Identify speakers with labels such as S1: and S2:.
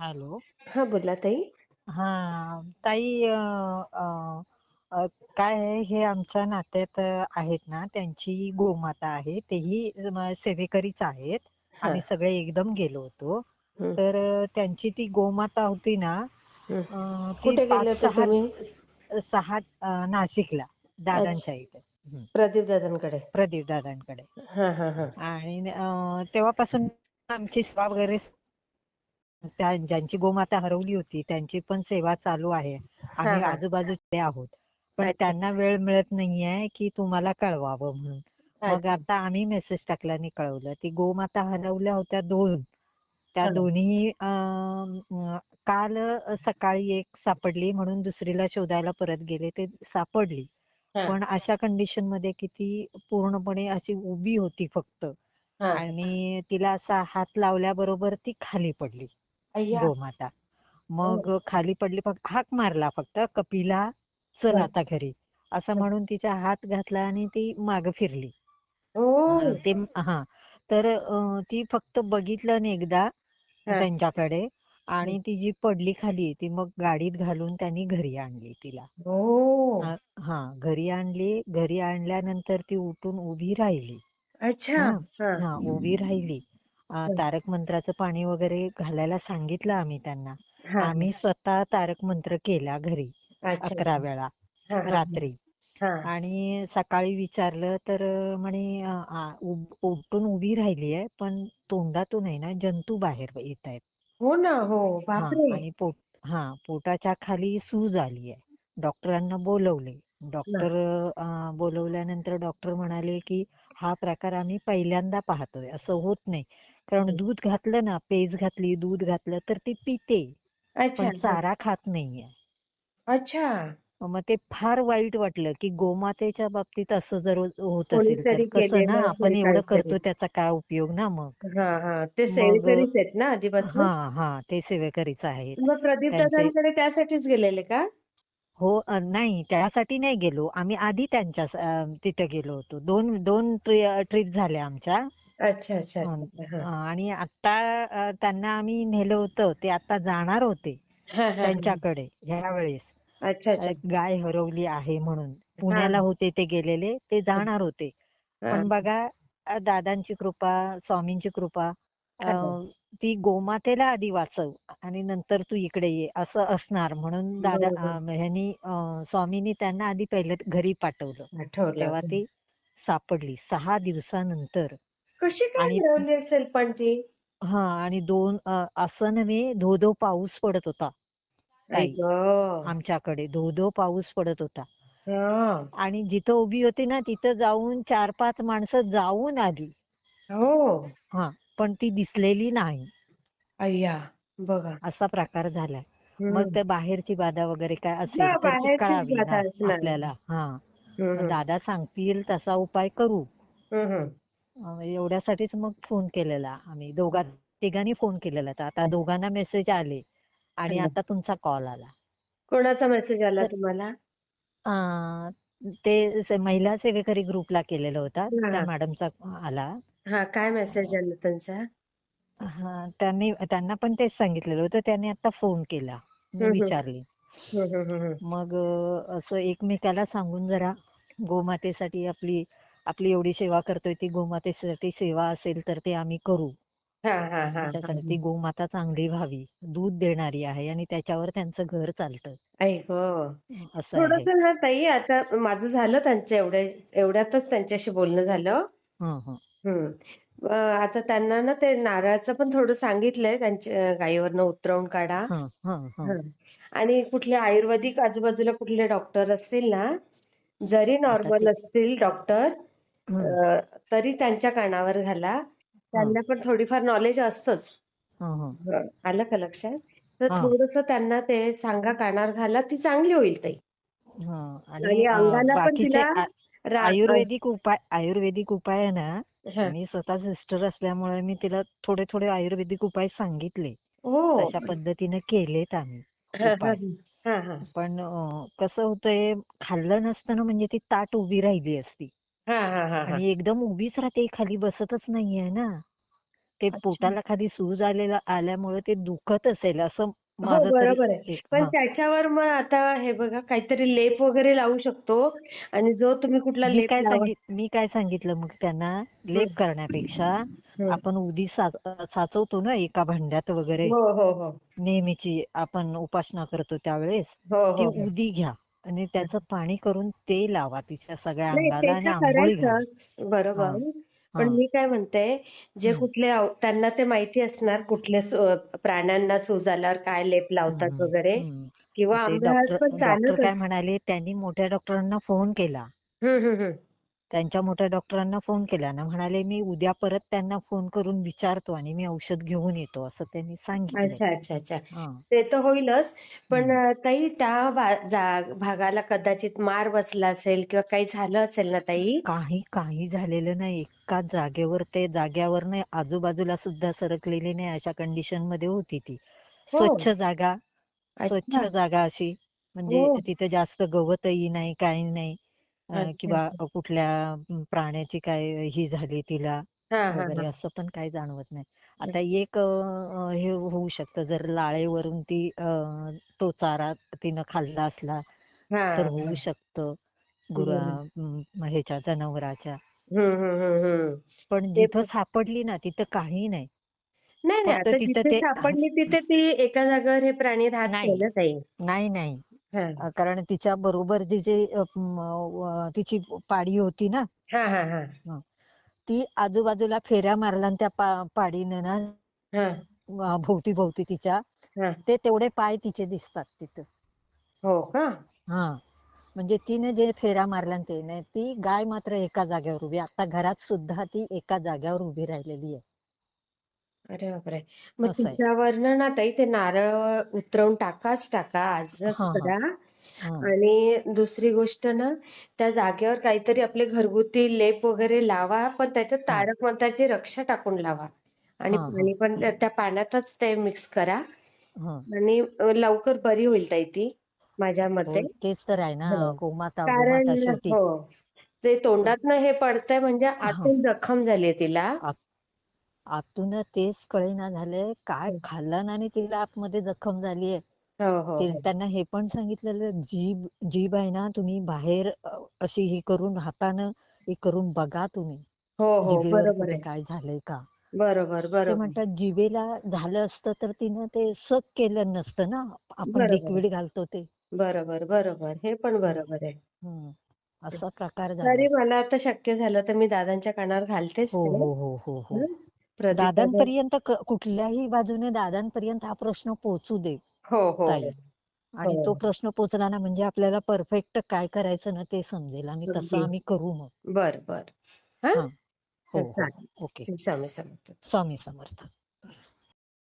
S1: Hello.
S2: हां, बोला ताई.
S1: हां, ताई अ, अ, अ, काय आहे हे आमच्या नात्यात अ, आहेत ना त्यांची गोमाता आहे. तेही म सेवेकरीच आहेत.
S2: हां.
S1: आम्ही सगळे एकदम गेलो होतो.
S2: हं,
S1: तर अ, त्यांची ती गोमाता होती ना
S2: हं.
S1: अ, ती
S2: कुठे गेले होते
S1: 5-6
S2: तुम्ही?
S1: 6 अ, नाशिकला
S2: अच्छा.
S1: दादांच्या इथे. हं,
S2: प्रदीप दादांकडे.
S1: प्रदीप दादांकडे.
S2: हां, हां, हां.
S1: आणि अ, तेव्हापासून आमची सेवा वगैरे त्या ज्यांची गोमाता हरवली होती त्यांची पण सेवा चालू आहे. आम्ही
S2: हां.
S1: आजूबाजूचे आहोत. पण
S2: अच्छा,
S1: त्यांना वेळ मिळत नाहीये की तुम्हाला कळवावं म्हणून. मग
S2: अच्छा.
S1: आता आम्ही मेसेज टाकला आणि कळवलं. ती गोमाता हरवल्या होत्या 2. त्या
S2: हां,
S1: दोन्ही अ, अ, काल सकाळी एक सापडली म्हणून दुसरीला शोधायला परत गेले. ते सापडली.
S2: हां,
S1: पण अशा कंडिशनमध्ये की ती पूर्णपणे अशी उभी होती फक्त
S2: हां.
S1: आणि तिला असा हात लावल्याबरोबर ती खाली पडली.
S2: अय्या!
S1: गोमाता.
S2: हो.
S1: मग खाली पडली फक्त हाक मारला फक्त कपिला चल
S2: हां.
S1: आता घरी. असं
S2: हां.
S1: म्हणून तिचा हात घातला आणि ती मागे फिरली. अ, ते हां. तर अ, ती फक्त बघितलं ना एकदा
S2: हां.
S1: त्यांच्याकडे
S2: हं.
S1: आणि ती जी पडली खाली ती मग गाडीत घालून त्यांनी घरी आणली तिला. हां. घरी आणली. घरी आणल्यानंतर ती उठून उभी राहिली.
S2: अच्छा.
S1: हां.
S2: हां.
S1: हां. उभी राहिली. तारक मंत्राचं पाणी वगैरे घालायला सांगितलं आम्ही त्यांना. आम्ही स्वतः तारक मंत्र केला घरी. 11 वेळा. रात्री. आणि सकाळी विचारलं तर म्हणे उभ उठून उभी राहिली आहे, पण तोंडातून आहे ना जंतू बाहेर येतायत.
S2: हो ना. हो. बापरे!
S1: आणि पोट हां. पोटाच्या खाली सूज आली आहे. डॉक्टरांना बोलवले. डॉक्टर बोलवल्यानंतर डॉक्टर म्हणाले, की हा प्रकार आम्ही पहिल्यांदा पाहतोय. असं होत नाही. कारण. दूध घातलं ना, पेज घातली, दूध घातलं तर ती पिते.
S2: अच्छा.
S1: पण. चारा खात नाहीये.
S2: अच्छा.
S1: मग ते फार वाईट वाटलं, की गोमातेच्या बाबतीत असं जर होत असेल, तर कसं ना आपण एवढं. करतो त्याचा काय उपयोग ना मग.
S2: हां, हां. ते सेवेकरीच आहेत ना आधीपासून?
S1: हां, हां. ते सेवेकरीच आहेत.
S2: मग प्रदीप
S1: त्यांचे
S2: दादांकडे त्यासाठीच गेलेले का?
S1: हो, नाही त्यासाठी नाही गेलो. आम्ही आधी त्यांच्या तिथे गेलो होतो. 2 2 ट्रिप झाल्या आमच्या.
S2: अच्छा, अच्छा,
S1: अ,
S2: अच्छा. हां.
S1: आणि आता अ, त्यांना आम्ही नेलं होतं. ते आता जाणार होते
S2: हां, हां, हां.
S1: त्यांच्याकडे ह्यावेळेस.
S2: अच्छा,
S1: अ,
S2: अच्छा.
S1: गाय हरवली आहे म्हणून.
S2: हां,
S1: पुण्याला होते ते गेलेले. ते
S2: हां,
S1: जाणार होते.
S2: हां,
S1: पण बघा अ, दादांची कृपा, स्वामींची कृपा अ,
S2: हां.
S1: ती गोमातेला आधी वाचव आणि नंतर तू इकडे ये असं असणार म्हणून दादा अ. ह्यांनी अ, स्वामींनी त्यांना आधी पहिले घरी पाठवलं.
S2: आठवलं.
S1: तेव्हा
S2: हं.
S1: ती सापडली 6 दिवसानंतर
S2: कशी काय
S1: आणि
S2: हरवली असेल पण ती?
S1: हां आणि 2 अ, असं नव्हे धो-धो पाऊस पडत होता
S2: आई
S1: ताई.
S2: गं!
S1: आमच्याकडे धो-धो पाऊस पडत होता.
S2: हां.
S1: आणि जिथं उभी होती ना तिथं जाऊन 4-5 माणसं जाऊन आली.
S2: हो.
S1: हां, पण ती दिसलेली नाही.
S2: अय्या! बघा.
S1: असा प्रकार झालाय. मग. त्या बाहेरची बाधा वगैरे काय असेल तर ती
S2: बाहेरचीच
S1: कळावी
S2: बाधा
S1: ना
S2: असणार.
S1: आपल्याला. हां. मग. दादा सांगतील तसा उपाय करू. एवढ्यासाठीच मग फोन केलेला आम्ही. दोघा तिघांनी फोन केलेला. तर आता दोघांना मेसेज आले आणि. आता तुमचा कॉल आला.
S2: कोणाचा मेसेज आला तुम्हाला?
S1: अ, ते से- महिला सेवेकरी ग्रुपला केलेला होता. त्या
S2: हां.
S1: मॅडमचा आला.
S2: हां, काय मेसेज आला त्यांचा?
S1: हां, त्यांनी त्यांना पण तेच सांगितलेलं होतं. त्यांनी आता फोन केला. मी. विचारली.
S2: हं.
S1: मग अ, असं एकमेकाला सांगून जरा गोमातेसाठी आपली आपली एवढी सेवा करतोय ती गोमातेसाठी सेवा असेल तर ते आम्ही करू.
S2: हां, हां, हां, हां,
S1: त्याच्यासाठी ती
S2: हं.
S1: गोमाता चांगली व्हावी. दूध देणारी आहे आणि त्याच्यावर त्यांचं घर चालतं. असं
S2: ताई आता माझं झालं त्यांचं एवढ्या एवढ्यातच त्यांच्याशी बोलणं झालं.
S1: हं, हं.
S2: हं. आता त्यांना ना ते नारळाचं पण थोडं सांगितलंय त्यांच्या गायीवरनं उतरवून काढा. आणि कुठले आयुर्वेदिक आजूबाजूला कुठले डॉक्टर असतील ना, जरी
S1: ते
S2: नॉर्मल असतील डॉक्टर अ, तरी त्यांच्या कानावर घाला.
S1: हं,
S2: त्यांना पण थोडीफार नॉलेज असतंच.
S1: हं, हं.
S2: हं. आलं का लक्षात? तर
S1: हां,
S2: थोडंसं त्यांना ते सांगा कानावर घाला, ती चांगली होईल ताई.
S1: हं. आणि
S2: आणि
S1: अ,
S2: अंगाला पण
S1: बाकीचे
S2: तिला
S1: आ
S2: रा अ,
S1: आयुर्वेदिक उपाय आयुर्वेदिक उपाय आहे ना,
S2: हां.
S1: मी स्वतः सिस्टर असल्यामुळे मी तिला थोडे थोडे आयुर्वेदिक उपाय सांगितले.
S2: हो.
S1: तशा पद्धतीने केलेत आम्ही
S2: हां, हां,
S1: उपाय.
S2: हां. हां, हां.
S1: पण अ, कसं होतंय खाल्लं नसतं ना म्हणजे ती ताट उभी राहिली असती.
S2: हां, हां, हां, हां.
S1: आणि एकदम उभीच राहते खाली बसतच नाहीये ना. ते
S2: अच्छा.
S1: पोटाला खाली सूज आलेला आल्यामुळे ते दुखत असेल असं
S2: हो
S1: माझं तरी
S2: बरोबर आहे.
S1: एक
S2: पण
S1: हां.
S2: त्याच्यावर मग आता हे बघा काहीतरी लेप वगैरे लावू शकतो आणि जो तुम्ही कुठला
S1: मी
S2: लेप
S1: काय
S2: लावा
S1: सांगित मी काय सांगितलं मग त्यांना लेप करण्यापेक्षा. आपण उदी साच साचवतो ना एका भांड्यात वगैरे
S2: हो हो हो
S1: नेहमीची आपण उपासना करतो त्यावेळेस
S2: हो
S1: ती
S2: हो हो
S1: उदी घ्या आणि त्याचं पाणी करून ते लावा तिच्या सगळ्या
S2: नाही ते
S1: अंगाला आणि
S2: तर
S1: आंघोळी घाला.
S2: करायचंच बरोबर पण
S1: हां.
S2: मी काय म्हणते जे कुठले औ- त्यांना ते माहिती असणार कुठले सु- प्राण्यांना सूज आल्यावर काय लेप लावतात वगैरे. किंवा
S1: ते डॉक्टर
S2: पण
S1: डॉक्टर
S2: चालत
S1: काय म्हणाले त्यांनी मोठ्या डॉक्टरांना फोन केला.
S2: हम्म हम्म हम्म
S1: त्यांच्या मोठ्या डॉक्टरांना फोन केला ना म्हणाले मी उद्या परत त्यांना फोन करून विचारतो आणि मी औषध घेऊन येतो असं त्यांनी सांगितलंय
S2: अच्छा अच्छा अच्छा.
S1: हा.
S2: ते तर होईलच पण. अं, ताई त्या भा- जा- भागाला कदाचित मार बसला असेल किंवा काही झालं असेल ना ताई?
S1: काही काही झालेलं नाही. एकाच जागेवर ते जाग्यावर नाही आजूबाजूला सुद्धा सरकलेली नाही अशा कंडिशनमध्ये होती ती.
S2: हो.
S1: स्वच्छ जागा स्वच्छ
S2: अच्छा.
S1: जागा अशी म्हणजे
S2: हो.
S1: तिथे जास्त गवतही नाही काही नाही. अं,
S2: अच्छा
S1: किंवा कुठल्या प्राण्याची काय ही झाली तिला
S2: हा हा
S1: वगैरे
S2: हा.
S1: असं पण काही जाणवत नाही. आता एक अं, हे होऊ शकतं जर लाळेवरून ती अं, तो चारा तिनं खाल्ला असला तर
S2: हा
S1: होऊ शकतं गुरा अं, ह्याच्या जनावराच्या. पण
S2: ते
S1: जिथं सापडली ना तिथं काही नाही.
S2: नाही नाही.
S1: फक्त
S2: आता
S1: तिथं
S2: जिथे
S1: ते
S2: सापडली तिथे ती एका जागेवर हे प्राणी राहत नाही.
S1: नाही.
S2: ना ताई
S1: नाही नाही. अं, कारण तिच्या बरोबर जी जी तिची पाडी होती ना? ती आजूबाजूला फेऱ्या मारल्या आणि त्या पाडीनं ना
S2: हा.
S1: भोवती भोवती तिच्या ते तेवढे पाय तिचे दिसतात तिथं.
S2: हो का?
S1: हा. म्हणजे तिने जे फेऱ्या मारल्या ते ती गाय मात्र एका जागेवर उभी आता घरात सुद्धा ती एका जागेवर उभी राहिलेली आहे.
S2: अरे बापरे. मग
S1: असं आहे.
S2: ना ताई ते नारळ उतरवून टाकाच टाका आजच
S1: हा हा.
S2: करा
S1: हा.
S2: आणि दुसरी गोष्ट ना त्या जागेवर काहीतरी आपले घरगुती लेप वगैरे लावा पण त्याच्यात
S1: हा.
S2: तारक मंत्राची रक्षा टाकून लावा. आणि
S1: हा हा.
S2: पाणी पण त्या त्या पाण्यातच ते मिक्स करा.
S1: हा.
S2: आणि लवकर बरी होईल ताई ती माझ्या मते.
S1: हो तेच तर आहे ना
S2: हो.
S1: गोमाता
S2: कारण
S1: गोमाता शेवटी.
S2: हो. ते
S1: पण
S2: तोंडातनं हे पडतंय म्हणजे
S1: हा.
S2: आतून जखम झालीये तिला.
S1: आतून तेच कळेना झालंय. काय खाल्लं आणि तिला आतमध्ये जखम झालीये.
S2: हो हो हो.
S1: त्यांना हे पण सांगितलेलं जीभ जीभ आहे ना तुम्ही बाहेर अशी ही करून हातानं हे करून बघा तुम्ही.
S2: हो हो
S1: जिभेवर काय झालंय का?
S2: बरोबर बरोबर.
S1: म्हणतात जिभेला झालं असतं तर तिनं ते सक केलं नसतं ना. आपण लिक्विड घालतो ते.
S2: बरोबर बरोबर. हे पण बरोबर आहे.
S1: असा प्रकार
S2: तरी मला आता शक्य झालं तर मी दादांच्या कानावर घालतेच
S1: हो हो हो. हो? दादांपर्यंत कुठल्याही बाजूने दादांपर्यंत हा प्रश्न पोहोचू दे.
S2: हो हो.
S1: ताई.
S2: हो
S1: आणि तो प्रश्न पोहोचला ना म्हणजे आपल्याला परफेक्ट काय करायचं ना ते समजेल आणि तसं आम्ही करू मग.
S2: बर बर. हा?
S1: हा. हो हो. ओके.
S2: स्वामी समर्थ.
S1: स्वामी समर्थ.